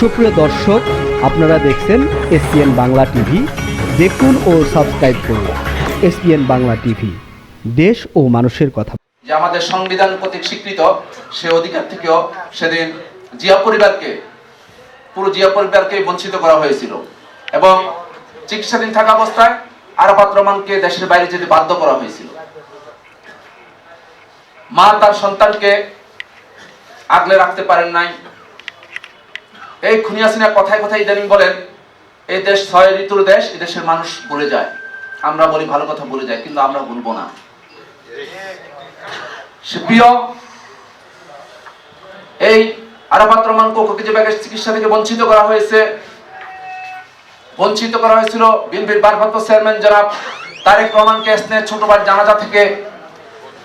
সুপ্রিয় দর্শক, আপনারা দেখছেন এসপিএন বাংলা টিভি। দেখুন ও সাবস্ক্রাইব করুন এসপিএন বাংলা টিভি। দেশ ও মানুষের কথা। যে আমাদের সংবিধান কর্তৃক স্বীকৃত, সে অধিকার থেকেও সেদিন জিয়া পরিবারকে, পুরো জিয়া পরিবারকে বঞ্চিত করা হয়েছিল। এবং চিকিৎসাধীন থাকা অবস্থায় আরাফাত রহমানকে দেশের বাইরে যেতে বাধ্য করা হয়েছিল। মা তার সন্তানকে আগলে রাখতে পারেন নাই এই খুনিয়াসিনা কথায় কথায় ইদানিং বলেন এই দেশ ছয় ঋতুর দেশ এই দেশের মানুষ ভুলে যায়। আমরা বলি ভালো কথা ভুলে যায়, কিন্তু আমরা ভুলবো না। প্রিয় এই আরাফাত রহমান কোকোকে যে ব্যাগের চিকিৎসা থেকে বঞ্চিত করা হয়েছে, বঞ্চিত করা হয়েছিল বিএনপির ভারপ্রাপ্ত চেয়ারম্যান জনাব তারেক রহমানকে স্নেহ ছোটবার জানাজা থেকে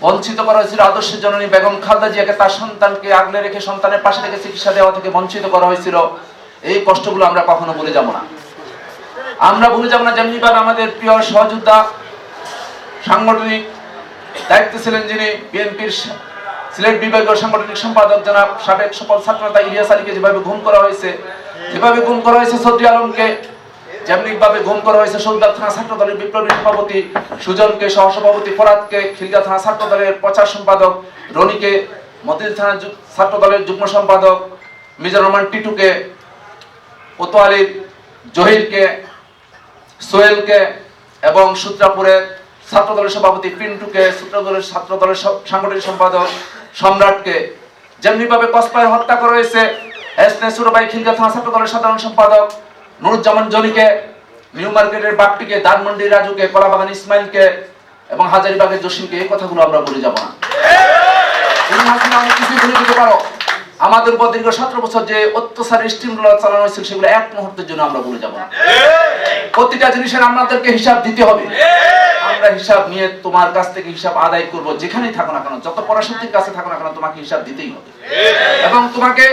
বঞ্চিত করা হয়েছিল আদর্শের জননী বেগম খালদা জিয়াকে, তার সন্তানকে আগলে রেখে সন্তানের পাশে রেখে চিকিৎসা দেওয়া থেকে বঞ্চিত করা হয়েছিল। এই কষ্টগুলো আমরা কখনো ভুলে যাব না। আমরা ভুলে যাব না যেমনি ভাবে আমাদের প্রিয় সহযোদ্ধা সাংগঠনিক দায়িত্বে ছিলেন যিনি বিএনপির সিলেট বিভাগীয় সাংগঠনিক সম্পাদক জনাব সাবেক সফল ছাত্রনেতা ইলিয়াস আলীকে যেভাবে গুম করা হয়েছে, যেভাবে গুম করা হয়েছে সদ্রি আলমকে যেমনি ভাবে গুম করা হয়েছে সৌদার থানা ছাত্র দলের বিপ্লবী সভাপতি সুজনকে, সহসভাপতি ফরাদকে খিলগা থানা ছাত্র দলের প্রচার সম্পাদক রনিকে মতিল থানা ছাত্র দলের যুগ্ম সম্পাদক মিজানুর রহমান টিটুকে, কোতোয়ালির জহিরকে, সোহেলকে এবং সূত্রাপুরের ছাত্র দলের সভাপতি পিন্টুকে, সূত্র দলের ছাত্র দলের সাংগঠনিক সম্পাদক সম্রাটকে। যেমনি ভাবে কসপায় হত্যা করা হয়েছে, এস নে সুরবাই খিলগা থানা ছাত্র দলের সাধারণ সম্পাদক নুরুজ্জামান জনিকে নিউ মার্কেটের বাগটিকে ধানমন্ডি রাজুকে, কলাবাগান ইসমাইলকে এবং হাজারিবাগের জসিমকে এই কথাগুলো আমরা বলে যাব না। আমাদের উপর দীর্ঘ সতেরো বছর যে অত্যাচারের স্টিম চালানো হয়েছিল সেগুলো এক মুহূর্তের জন্য আমরা ভুলে যাব না। প্রতিটা জিনিসের আমাদেরকে হিসাব দিতে হবে। আমরা হিসাব নিয়ে তোমার কাছ থেকে হিসাব আদায় করব, যেখানেই থাকো না কেন, যত পরাশক্তির কাছে থাকো না কেন, তোমাকে হিসাব দিতেই হবে। এবং তোমাকে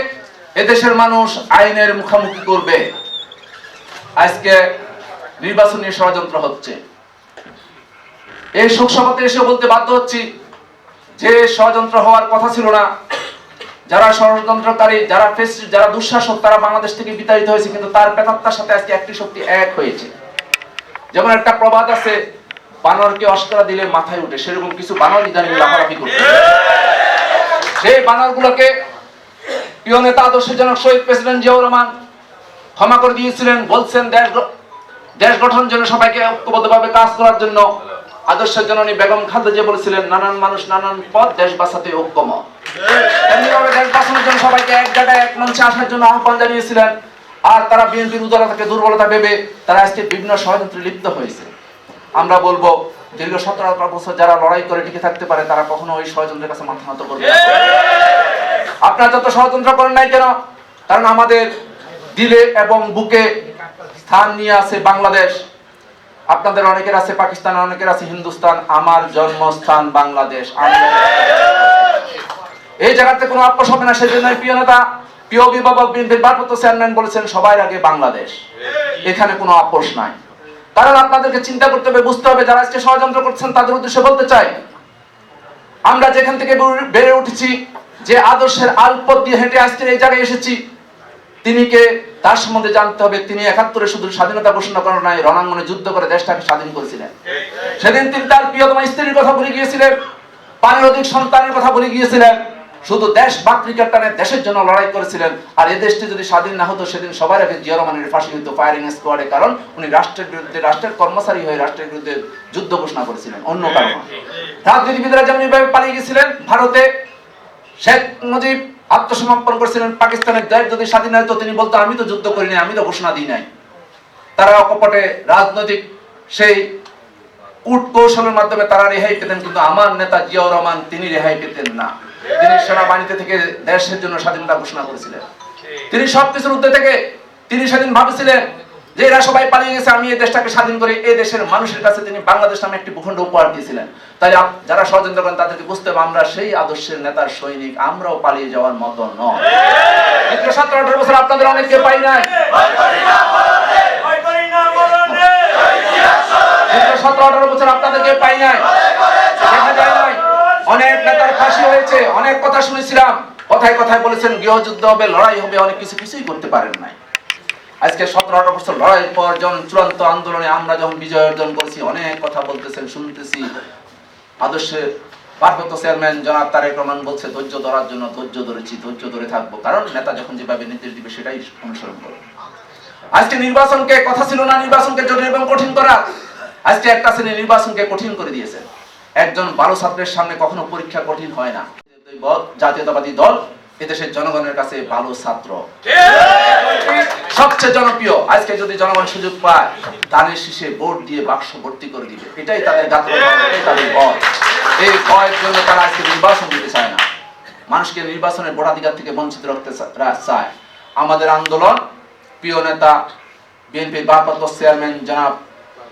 এদেশের মানুষ আইনের মুখোমুখি করবে। আজকে নির্বাচনী ষড়যন্ত্র হচ্ছে। এই শোক সভাতে এসে বলতে বাধ্য হচ্ছি, যে ষড়যন্ত্র হওয়ার কথা ছিল না, যারা ষড়যন্ত্রকারী, যারা যারা দুঃশাসক, তারা বাংলাদেশ থেকে বিতাড়িত হয়েছে, কিন্তু তার প্রেতাত্মার সাথে আজকে একটি শক্তি এক হয়েছে। যেমন একটা প্রবাদ আছে, বানরকে অস্কারা দিলে মাথায় উঠে, সেরকম কিছু বানর ইদানিং লাফালাফি করছে। সেই বানরগুলোকে প্রিয় নেতা, আদর্শজনক শহীদ প্রেসিডেন্ট জিয়াউর রহমান ক্ষমা করে দিয়েছিলেন, বলছেন দেশ দেশ গঠন জন্য সবাইকে ঐক্যবদ্ধভাবে কাজ করার জন্য আদর্শের জননী বেগম খালেদা জিয়া বলেছিলেন, নানান মানুষ নানান পথ দেশ বাঁচাতে ঐক্যমত। তেমনিভাবে দেশ বাঁচানোর জন্য সবাইকে এক জায়গায়, এক মঞ্চে আসার জন্য আহ্বান জানিয়েছিলেন। আর তারা বিএনপির উদারতাকে, দুর্বলতা ভেবে তারা আজকে বিভিন্ন ষড়যন্ত্রে লিপ্ত হয়েছে। আমরা বলব, দীর্ঘ সতেরো বছর যারা লড়াই করে টিকে থাকতে পারে, তারা কখনো ওই ষড়যন্ত্রের কাছে মাথা নত করবে আপনারা যত ষড়যন্ত্র করেন নাই কেন, কারণ আমাদের দিলে এবং বুকে স্থান নিয়ে আছে বাংলাদেশ। আপনাদের অনেকের আছে পাকিস্তান, অনেকের আছে হিন্দুস্তান। আমার জন্মস্থান বাংলাদেশ। এই জায়গাতে কোনো আপোষ হবে না, সেজন্য প্রিয় নেতা, প্রিয় অভিভাবক বিএনপির ভারপ্রাপ্ত চেয়ারম্যান বলেছেন সবার আগে বাংলাদেশ। এখানে কোনো আপোষ নাই। কারণ আপনাদেরকে চিন্তা করতে হবে, বুঝতে হবে যারা আজকে ষড়যন্ত্র করছেন, তাদের উদ্দেশ্যে বলতে চাই, আমরা যেখান থেকে বেড়ে উঠেছি, যে আদর্শের আলপথ দিয়ে হেঁটে আজকে এই জায়গায় এসেছি তিনি কে? তার সম্বন্ধে জানতে হবে। তিনি একাত্তরে শুধু স্বাধীনতা ঘোষণা করেন নাই রণাঙ্গনে যুদ্ধ করে দেশটাকে স্বাধীন করেছিলেন। সেদিন তিনি তার প্রিয়তমা স্ত্রীর কথা বলে গিয়েছিলেন, পানির অধিক সন্তানের কথা বলে গিয়েছিলেন, শুধু দেশ বা টানে দেশের জন্য লড়াই করেছিলেন। আর এ দেশটি যদি স্বাধীন না হতো, সেদিন সবার আগে জিয়া রহমানের ফাঁসি হইতো ফায়ারিং স্কোয়াডে কারণ। উনি রাষ্ট্রের বিরুদ্ধে, রাষ্ট্রের কর্মচারী হয়ে রাষ্ট্রের বিরুদ্ধে যুদ্ধ ঘোষণা করেছিলেন, অন্য কারণ। রাজনীতিবিদরা যেমন পালিয়ে গেছিলেন ভারতে, শেখ মুজিব আত্মসমর্পণ করেছিলেন পাকিস্তানের দেশ যদি স্বাধীন হয় তো তিনি বলতো, আমি তো যুদ্ধ করি নাই আমি তো ঘোষণা দিই নাই। তারা অকপটে রাজনৈতিক সেই কূট কৌশলের মাধ্যমে তারা রেহাই পেতেন, কিন্তু আমার নেতা জিয়াউর রহমান তিনি রেহাই পেতেন না। তিনি সেনাবাহিনীতে থেকে দেশের জন্য স্বাধীনতা ঘোষণা করেছিলেন। তিনি সবকিছুর উদ্দেশ্য থেকে তিনি স্বাধীন ভাবছিলেন যে এরা সবাই পালিয়ে গেছে, আমি এই দেশটাকে স্বাধীন করে এই দেশের মানুষের কাছে তিনি বাংলাদেশ নামে একটি ভূখণ্ড উপহার দিয়েছিলেন। তাই যারা ষড়যন্ত্র করেন, তাদেরকে বুঝতে হবে আমরা সেই আদর্শের নেতার সৈনিক, আমরাও পালিয়ে যাওয়ার মতো নয়। সতেরো আঠারো বছর আপনাদের অনেককে পাই নাই। সতেরো আঠারো বছর আপনাদেরকে পাই নাই। অনেক নেতার ফাঁসি হয়েছে, অনেক কথা শুনেছিলাম। কথায় কথায় বলেছেন, গৃহযুদ্ধ হবে, লড়াই হবে, অনেক কিছু কিছুই করতে পারেন নাই। আজকে সতেরো আঠারো বছর লড়াইয়ের পর যখন চূড়ান্ত আন্দোলনে আমরা যখন বিজয় অর্জন করছি, অনেক কথা বলতেছেন, শুনতেছি। আদর্শে পার্বত্য চেয়ারম্যান জনাব তারেক রহমান বলছে, ধৈর্য ধরার জন্য ধৈর্য ধরেছি, ধৈর্য ধরে থাকব। কারণ নেতা যখন যেভাবে নির্দেশ দিবে, সেটাই অনুসরণ করব। আজকে নির্বাচনকে, কথা ছিল না নির্বাচনকে জটিল এবং কঠিন করা। আজকে একটা শ্রেণি নির্বাচনকে কঠিন করে দিয়েছে। একজন ভালো ছাত্রের সামনে কখনো পরীক্ষা কঠিন হয় না। জাতীয়তাবাদী দল এদেশের জনগণের কাছে ভালো ছাত্র। সবচেয়ে জনপ্রিয় আজকে যদি জনগণ সুযোগ পায় ধানের শীষে ভোট দিয়ে বাক্স ভর্তি করে দিবে। এটাই তাদের গাত্র তাদের ভয়। এই ভয়ের জন্য তারা আজকে নির্বাচন দিতে চায় না। মানুষকে নির্বাচনের ভোটাধিকার থেকে বঞ্চিত রাখতে চায়। আমাদের আন্দোলন প্রিয় নেতা বিএনপির ভারপ্রাপ্ত চেয়ারম্যান জনাব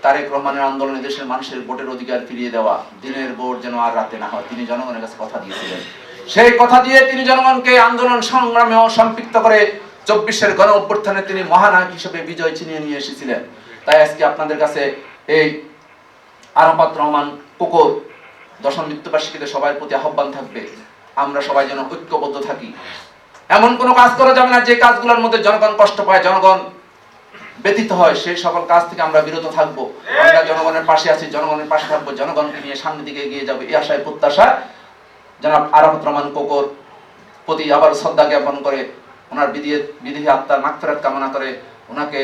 তারেক রহমানের আন্দোলনে দেশের মানুষের ভোটের অধিকার ফিরিয়ে দেওয়া দিনের ভোট যেন আর রাতে না হয় তিনি জনগণের কাছে কথা দিয়েছিলেন। সেই কথা দিয়ে তিনি জনগণকে আন্দোলন সংগ্রামেও সম্পৃক্ত করে চব্বিশের গণ অভ্যুত্থানে তিনি মহানায়ক হিসেবে বিজয় ছিনিয়ে নিয়ে এসেছিলেন। তাই আজকে আপনাদের কাছে এই আরাফাত রহমান কুকুর, দশম মৃত্যুবার্ষিকীতে সবার প্রতি আহ্বান থাকবে। আমরা সবাই যেন ঐক্যবদ্ধ থাকি। এমন কোনো কাজ করা যাবে না, যে কাজগুলোর মধ্যে জনগণ কষ্ট পায়, জনগণ ব্যতীত হয় সেই সকল কাজ থেকে আমরা বিরত থাকব। আমরা জনগণের পাশে আছি, জনগণের পাশে থাকব, জনগণকে নিয়ে সামনের দিকে এগিয়ে যাব, এই আশায় প্রত্যাশা জনাব আরাফাত রহমান কোকর প্রতি আবার শ্রদ্ধা জ্ঞাপন করে ওনার বিধি বিধি আত্মার মাগফিরাত কামনা করে ওনাকে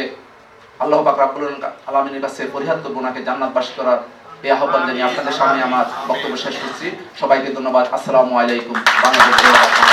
আল্লাহ পাক রাব্বুল আলামিনের কাছে পরিহার করব, ওনাকে জান্নাত বাস করার এই আহ্বান জানিয়ে আপনাদের সামনে আমার বক্তব্য শেষ করছি। সবাইকে ধন্যবাদ। আসসালামু আলাইকুম। বাংলাদেশ